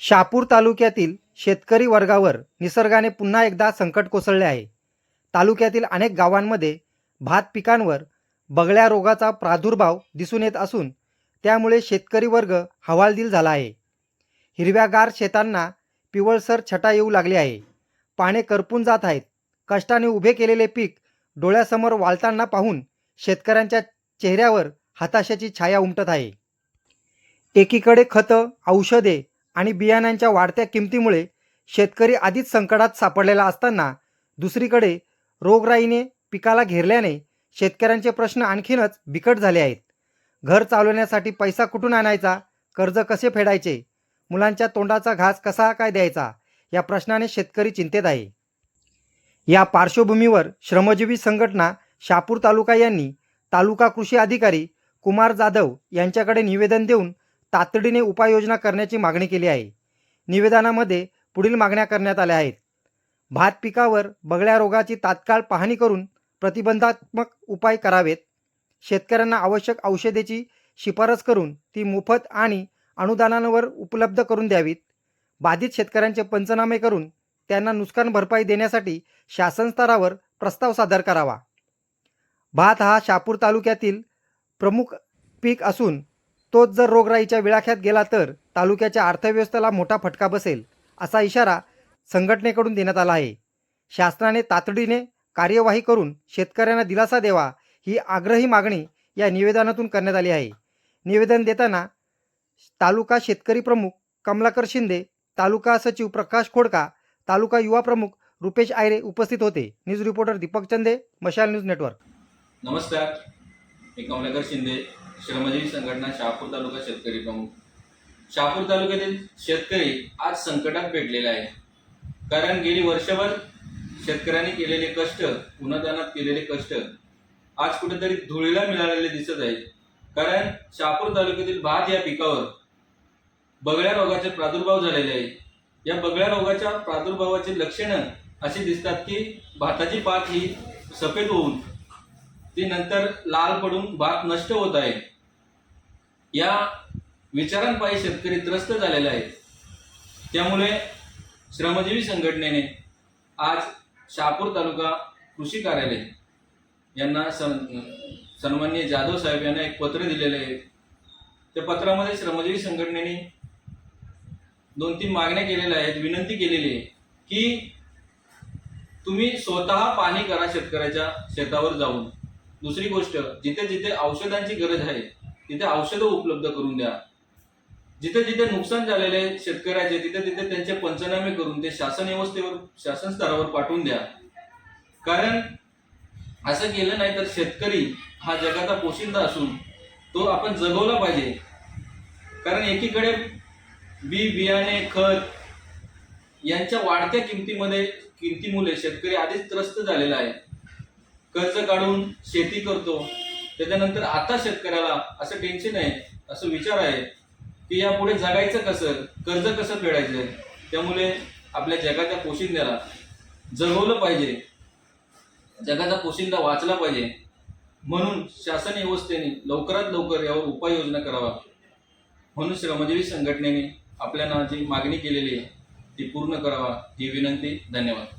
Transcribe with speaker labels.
Speaker 1: शहापूर तालुक्यातील शेतकरी वर्गावर निसर्गाने पुन्हा एकदा संकट कोसळले आहे. तालुक्यातील अनेक गावांमध्ये भात पिकांवर बगळ्या रोगाचा प्रादुर्भाव दिसून येत असून त्यामुळे शेतकरी वर्ग हवालदिल झाला आहे. हिरव्यागार शेतांना पिवळसर छटा येऊ लागली आहे. पाने करपून जात आहेत. कष्टाने उभे केलेले पीक डोळ्यासमोर वाळताना पाहून शेतकऱ्यांच्या चेहऱ्यावर हताशाची छाया उमटत आहे. एकीकडे खतं औषधे आणि बियाण्यांच्या वाढत्या किमतीमुळे शेतकरी आधीच संकटात सापडलेला असताना दुसरीकडे रोगराईने पिकाला घेरल्याने शेतकऱ्यांचे प्रश्न आणखीनच बिकट झाले आहेत. घर चालवण्यासाठी पैसा कुठून आणायचा? कर्ज कसे फेडायचे? मुलांच्या तोंडाचा घास कसा काय द्यायचा? या प्रश्नाने शेतकरी चिंतेत आहे. या पार्श्वभूमीवर श्रमजीवी संघटना शापूर तालुका यांनी तालुका कृषी अधिकारी कुमार जाधव यांच्याकडे निवेदन देऊन तातडीने उपाययोजना करण्याची मागणी केली आहे. निवेदनामध्ये पुढील मागण्या करण्यात आल्या आहेत. भात पिकावर बगळ्या रोगाची तात्काळ पाहणी करून प्रतिबंधात्मक उपाय करावेत. शेतकऱ्यांना आवश्यक औषधेची शिफारस करून ती मोफत आणि अनुदानांवर उपलब्ध करून द्यावीत. बाधित शेतकऱ्यांचे पंचनामे करून त्यांना नुकसान भरपाई देण्यासाठी शासन स्तरावर प्रस्ताव सादर करावा. भात हा शापूर तालुक्यातील प्रमुख पीक असून तोच जर रोगराईच्या विळाख्यात गेला तर तालुक्याच्या अर्थव्यवस्थेला मोठा फटका बसेल असा इशारा संघटनेकडून देण्यात आला आहे. शासनाने तातडीने कार्यवाही करून शेतकऱ्यांना दिलासा द्यावा ही आग्रही मागणी या निवेदनातून करण्यात आली आहे. निवेदन देताना तालुका शेतकरी प्रमुख कमलाकर शिंदे तालुका सचिव प्रकाश खोडका तालुका युवा प्रमुख रुपेश आयरे उपस्थित होते. न्यूज रिपोर्टर दीपक चंदे मशाल न्यूज नेटवर्क.
Speaker 2: नमस्कार. कमलाकर शिंदे श्रमजीवी संघटना शहापूर तालुका शेतकरी प्रमुख. शहापूर तालुक्यातील शेतकरी आज संकटात पेटलेला आहे कारण गेली वर्षभर शेतकऱ्यांनी केलेले कष्ट उन्हातानात केलेले कष्ट आज कुठेतरी धुळीला मिळालेले दिसत आहेत. कारण शहापूर तालुक्यातील भात या पिकावर बगळ्या रोगाचे प्रादुर्भाव झालेले आहे या बगळ्या रोगाच्या प्रादुर्भावाची लक्षणं अशी दिसतात की भाताची पात ही सफेद होऊन ती नंतर लाल पडून भात नष्ट होत आहे या विचारांपायी शेतकरी त्रस्त झालेला आहे त्यामुळे श्रमजीवी संघटनेने आज शहापूर तालुका कृषी कार्यालय यांना सन सन्मान्य जाधव साहेब यांना एक पत्र दिलेलं आहे. त्या पत्रामध्ये श्रमजीवी संघटनेने दोन तीन मागण्या केलेल्या आहेत विनंती केलेली आहे की तुम्ही स्वतः पाणी करा शेतकऱ्याच्या शेतावर जाऊन. दुसरी गोष्ट जिथे जिथे औषधांची गरज आहे तिथे औषधं उपलब्ध करून द्या. जिथे जिथे नुकसान झालेले आहे शेतकऱ्याचे तिथे तिथे त्यांचे पंचनामे करून ते शासन व्यवस्थेवर शासन स्तरावर पाठवून द्या. कारण असं केलं नाही तर शेतकरी हा जगाचा पोशिंदा असून तो आपण जगवला पाहिजे. कारण एकीकडे बी बियाणे खत यांच्या वाढत्या किमतीमध्ये किमतीमुळे शेतकरी आधीच त्रस्त झालेला आहे. कर्ज काढून शेती करतो त्याच्यानंतर आता शेतकऱ्याला असं टेन्शन आहे असं विचार आहे की यापुढे जगायचं कसं कर्ज कसं फेडायचं? त्यामुळे आपल्या जगाच्या पोशिंद्याला जगवलं पाहिजे. जगाचा पोशिंदा वाचला पाहिजे. म्हणून शासन व्यवस्थेने लवकरात लवकर यावर उपाययोजना करावा. म्हणून श्रमजीवी संघटनेने आपल्याला जी मागणी केलेली आहे. ती पूर्ण करावा. ही विनंती. धन्यवाद.